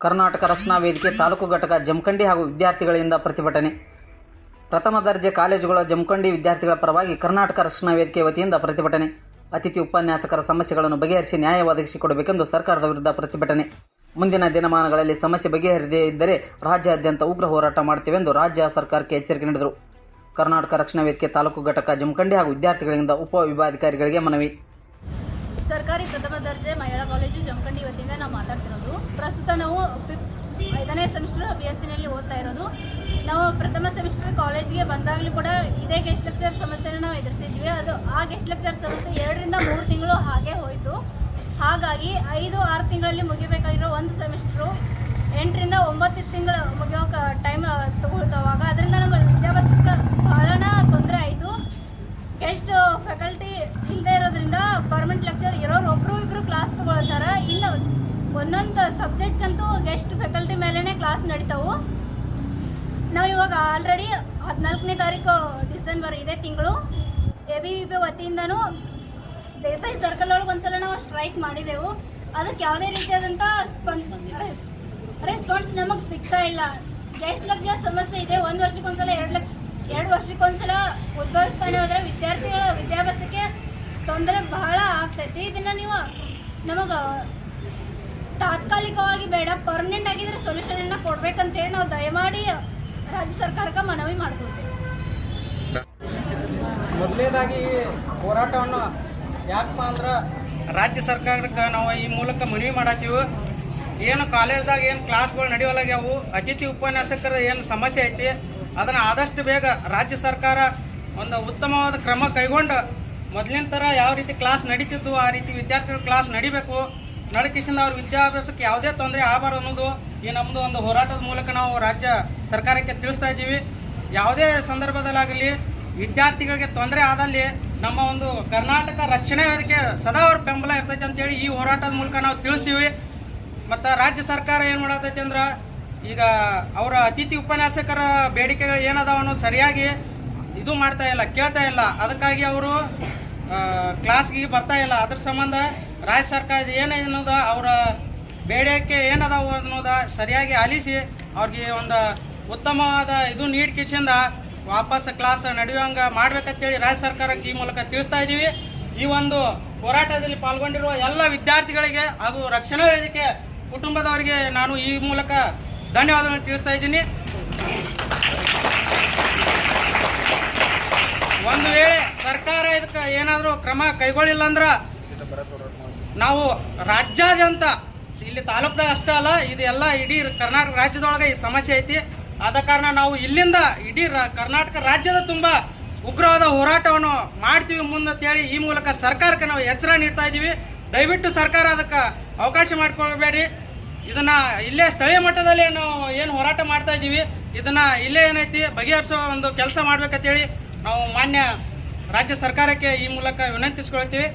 ಕರ್ನಾಟಕ ರಕ್ಷಣಾ ವೇದಿಕೆ ತಾಲೂಕು ಘಟಕ ಜಮಖಂಡಿ ಹಾಗೂ ವಿದ್ಯಾರ್ಥಿಗಳಿಂದ ಪ್ರತಿಭಟನೆ. ಪ್ರಥಮ ದರ್ಜೆ ಕಾಲೇಜುಗಳ ಜಮಖಂಡಿ ವಿದ್ಯಾರ್ಥಿಗಳ ಪರವಾಗಿ ಕರ್ನಾಟಕ ರಕ್ಷಣಾ ವೇದಿಕೆ ವತಿಯಿಂದ ಪ್ರತಿಭಟನೆ. ಅತಿಥಿ ಉಪನ್ಯಾಸಕರ ಸಮಸ್ಯೆಗಳನ್ನು ಬಗೆಹರಿಸಿ ನ್ಯಾಯ ಒದಗಿಸಿಕೊಡಬೇಕೆಂದು ಸರ್ಕಾರದ ವಿರುದ್ಧ ಪ್ರತಿಭಟನೆ. ಮುಂದಿನ ದಿನಮಾನಗಳಲ್ಲಿ ಸಮಸ್ಯೆ ಬಗೆಹರಿದೇ ಇದ್ದರೆ ರಾಜ್ಯಾದ್ಯಂತ ಉಗ್ರ ಹೋರಾಟ ಮಾಡ್ತೇವೆಂದು ರಾಜ್ಯ ಸರ್ಕಾರಕ್ಕೆ ಎಚ್ಚರಿಕೆ ನೀಡಿದರು. ಕರ್ನಾಟಕ ರಕ್ಷಣಾ ವೇದಿಕೆ ತಾಲೂಕು ಘಟಕ ಜಮಖಂಡಿ ಹಾಗೂ ವಿದ್ಯಾರ್ಥಿಗಳಿಂದ ಉಪವಿಭಾಧಿಕಾರಿಗಳಿಗೆ ಮನವಿ. ಸರ್ಕಾರಿ ಪ್ರಥಮ ದರ್ಜೆ ಮಹಿಳಾ ಕಾಲೇಜು ಜಮಖಂಡಿ ವತಿಯಿಂದ ನಾವು ಮಾತಾಡ್ತಿರೋದು. ಪ್ರಸ್ತುತ ನಾವು ಐದನೇ ಸೆಮಿಸ್ಟರ್ ಬಿ ಎಸ್ ಸಿನಲ್ಲಿ ಓದ್ತಾ ಇರೋದು. ನಾವು ಪ್ರಥಮ ಸೆಮಿಸ್ಟರ್ ಕಾಲೇಜ್ಗೆ ಬಂದಾಗಲೂ ಕೂಡ ಇದೇ ಗೆಸ್ಟ್ ಲೆಕ್ಚರ್ ಸಮಸ್ಯೆನ ನಾವು ಎದುರಿಸಿದ್ವಿ. ಅದು ಆ ಗೆಸ್ಟ್ ಲೆಕ್ಚರ್ ಸಮಸ್ಯೆ ಎರಡರಿಂದ ಮೂರು ತಿಂಗಳು ಹಾಗೆ ಹೋಯಿತು. ಹಾಗಾಗಿ ಐದು, ಆರು ತಿಂಗಳಲ್ಲಿ ಮುಗಿಬೇಕಾಗಿರೋ ಒಂದು ಸೆಮಿಸ್ಟ್ರು ಎಂಟರಿಂದ ಒಂಬತ್ತು ತಿಂಗಳು ಮುಗಿಯೋ ಟೈಮ್ ತಗೊಳ್ತಾವಾಗ ಅದರಿಂದ ನಮ್ಮ ವಿದ್ಯಾಭ್ಯಾಸಕ್ಕೆ ಬಹಳನ ತೊಂದರೆ ಆಯಿತು ಗೆಸ್ಟ್ ಫ್ಯಾಕಲ್ಟಿ ಇಲ್ಲದೆ ಇರೋದ್ರಿಂದ ಪರ್ಮನೆಂಟ್ ಲೆಕ್ಚರ್ ಇರೋರು ಒಬ್ರು ಇಬ್ರು ಕ್ಲಾಸ್ ತಗೊಳ್ತಾರೆ ಇನ್ನು ಒಂದೊಂದು ಸಬ್ಜೆಕ್ಟ್ಗಂತೂ ಗೆಸ್ಟ್ ಫ್ಯಾಕಲ್ಟಿ ಮೇಲೇ ಕ್ಲಾಸ್ ನಡೀತಾವು. ನಾವು ಇವಾಗ ಆಲ್ರೆಡಿ ಹದಿನಾಲ್ಕನೇ ತಾರೀಕು ಡಿಸೆಂಬರ್ ಇದೇ ತಿಂಗಳು. ಎ ಬಿ ವಿ ಪಿ ವತಿಯಿಂದನೂ ದೇಸಾಯಿ ಸರ್ಕಲ್ ಒಳಗೆ ಒಂದ್ಸಲ ನಾವು ಸ್ಟ್ರೈಕ್ ಮಾಡಿದೆವು. ಅದಕ್ಕೆ ಯಾವುದೇ ರೀತಿಯಾದಂಥ ರೆಸ್ಪಾನ್ಸ್ ನಮಗೆ ಸಿಗ್ತಾ ಇಲ್ಲ. ಎಷ್ಟು ಲಕ್ಷ ಸಮಸ್ಯೆ ಇದೆ. ಒಂದು ವರ್ಷಕ್ಕೊಂದ್ಸಲ, ಎರಡು ಲಕ್ಷ, ಎರಡು ವರ್ಷಕ್ಕೊಂದ್ಸಲ ಉದ್ಭವಿಸ್ತಾನೆ ಹೋದರೆ ವಿದ್ಯಾರ್ಥಿಗಳ ವಿದ್ಯಾಭ್ಯಾಸಕ್ಕೆ ತೊಂದರೆ ಬಹಳ ಆಗ್ತೈತಿ. ಇದನ್ನು ನೀವು ನಮಗೆ ತಾತ್ಕಾಲಿಕವಾಗಿ ಬೇಡ ಪರ್ಮನೆಂಟ್ ಆಗಿದ್ರೆ ಸೊಲ್ಯೂಷನನ್ನು ಕೊಡ್ಬೇಕಂತೇಳಿ ನಾವು ದಯಮಾಡಿ ರಾಜ್ಯ ಸರ್ಕಾರಕ್ಕೆ ಮನವಿ ಮಾಡ್ಕೊಳ್ತೀವಿ. ಮೊದಲನೇದಾಗಿ ಹೋರಾಟವನ್ನು ಯಾಕಪ್ಪ ಅಂದ್ರೆ ರಾಜ್ಯ ಸರ್ಕಾರಕ್ಕೆ ನಾವು ಈ ಮೂಲಕ ಮನವಿ ಮಾಡತ್ತೀವಿ. ಏನು ಕಾಲೇಜ್ದಾಗ ಏನು ಕ್ಲಾಸ್ಗಳು ನಡೆಯೋಲಾಗ್ಯಾವು, ಅತಿಥಿ ಉಪನ್ಯಾಸಕರ ಏನು ಸಮಸ್ಯೆ ಐತಿ, ಅದನ್ನು ಆದಷ್ಟು ಬೇಗ ರಾಜ್ಯ ಸರ್ಕಾರ ಒಂದು ಉತ್ತಮವಾದ ಕ್ರಮ ಕೈಗೊಂಡು ಮೊದಲಿನ ಥರ ಯಾವ ರೀತಿ ಕ್ಲಾಸ್ ನಡೀತಿದ್ವು, ಆ ರೀತಿ ವಿದ್ಯಾರ್ಥಿಗಳ ಕ್ಲಾಸ್ ನಡಿಬೇಕು ನಡಕಿಸಿಂದ ಅವ್ರ ವಿದ್ಯಾಭ್ಯಾಸಕ್ಕೆ ಯಾವುದೇ ತೊಂದರೆ ಆಗಬಾರ್ದು ಅನ್ನೋದು ಈ ನಮ್ಮದು ಒಂದು ಹೋರಾಟದ ಮೂಲಕ ನಾವು ರಾಜ್ಯ ಸರ್ಕಾರಕ್ಕೆ ತಿಳಿಸ್ತಾ ಇದ್ದೀವಿ. ಯಾವುದೇ ಸಂದರ್ಭದಲ್ಲಾಗಲಿ ವಿದ್ಯಾರ್ಥಿಗಳಿಗೆ ತೊಂದರೆ ಆದಲ್ಲಿ ನಮ್ಮ ಒಂದು ಕರ್ನಾಟಕ ರಕ್ಷಣೆ ವೇದಿಕೆ ಸದಾ ಅವ್ರ ಬೆಂಬಲ ಇರ್ತೈತೆ ಅಂತೇಳಿ ಈ ಹೋರಾಟದ ಮೂಲಕ ನಾವು ತಿಳಿಸ್ತೀವಿ. ಮತ್ತು ರಾಜ್ಯ ಸರ್ಕಾರ ಏನು ಮಾಡತೈತೆ ಅಂದ್ರೆ ಈಗ ಅವರ ಅತಿಥಿ ಉಪನ್ಯಾಸಕರ ಬೇಡಿಕೆಗಳು ಏನದಾವ ಅನ್ನೋದು ಸರಿಯಾಗಿ ಇದು ಮಾಡ್ತಾ ಇಲ್ಲ, ಕೇಳ್ತಾ ಇಲ್ಲ. ಅದಕ್ಕಾಗಿ ಅವರು ಕ್ಲಾಸ್ಗೆ ಬರ್ತಾ ಇಲ್ಲ. ಅದ್ರ ಸಂಬಂಧ ರಾಜ್ಯ ಸರ್ಕಾರದ ಅನ್ನೋದು ಅವರ ಬೇಡಿಕೆ ಏನದಾವು ಅನ್ನೋದು ಸರಿಯಾಗಿ ಆಲಿಸಿ, ಅವ್ರಿಗೆ ಒಂದು ಉತ್ತಮವಾದ ಇದು ನೀಡ್ಕಿಸಿಂದ ವಾಪಸ್ ಕ್ಲಾಸ್ ನಡೆಯುವಂಗ ಮಾಡ್ಬೇಕಂತೇಳಿ ರಾಜ್ಯ ಸರ್ಕಾರಕ್ಕೆ ಈ ಮೂಲಕ ತಿಳಿಸ್ತಾ ಇದ್ದೀವಿ ಈ ಒಂದು ಹೋರಾಟದಲ್ಲಿ ಪಾಲ್ಗೊಂಡಿರುವ ಎಲ್ಲ ವಿದ್ಯಾರ್ಥಿಗಳಿಗೆ ಹಾಗೂ ರಕ್ಷಣಾ ವೇದಿಕೆ ಕುಟುಂಬದವರಿಗೆ ನಾನು ಈ ಮೂಲಕ ಧನ್ಯವಾದಗಳನ್ನು ತಿಳಿಸ್ತಾ ಇದ್ದೀನಿ. ಒಂದು ವೇಳೆ ಸರ್ಕಾರ ಇದಕ್ಕೆ ಏನಾದರೂ ಕ್ರಮ ಕೈಗೊಳ್ಳಿಲ್ಲ ಅಂದ್ರೆ ನಾವು ರಾಜ್ಯಾದ್ಯಂತ, ಇಲ್ಲಿ ತಾಲೂಕ್ದಾಗ ಅಷ್ಟೇ ಅಲ್ಲ ಇದೆಲ್ಲ ಇಡೀ ಕರ್ನಾಟಕ ರಾಜ್ಯದೊಳಗೆ ಈ ಸಮಸ್ಯೆ ಐತಿ. ಆದ ಕಾರಣ ನಾವು ಇಲ್ಲಿಂದ ಇಡೀ ಕರ್ನಾಟಕ ರಾಜ್ಯದ ತುಂಬ ಉಗ್ರವಾದ ಹೋರಾಟವನ್ನು ಮಾಡ್ತೀವಿ ಮುಂದಂತೇಳಿ ಈ ಮೂಲಕ ಸರ್ಕಾರಕ್ಕೆ ನಾವು ಎಚ್ಚರ ನೀಡ್ತಾ ಇದ್ದೀವಿ. ದಯವಿಟ್ಟು ಸರ್ಕಾರ ಅದಕ್ಕೆ ಅವಕಾಶ ಮಾಡಿಕೊಳ್ಬೇಡಿ. ಇದನ್ನ ಇಲ್ಲೇ ಸ್ಥಳೀಯ ಮಟ್ಟದಲ್ಲಿ ನಾವು ಏನು ಹೋರಾಟ ಮಾಡ್ತಾ ಇದ್ದೀವಿ. ಇದನ್ನ ಇಲ್ಲೇ ಏನೈತಿ, ಬಗೆಹರಿಸೋ ಒಂದು ಕೆಲಸ ಮಾಡ್ಬೇಕಂತೇಳಿ ನಾವು ಮಾನ್ಯ ರಾಜ್ಯ ಸರ್ಕಾರಕ್ಕೆ ಈ ಮೂಲಕ ವಿನಂತಿಸ್ಕೊಳ್ತೀವಿ.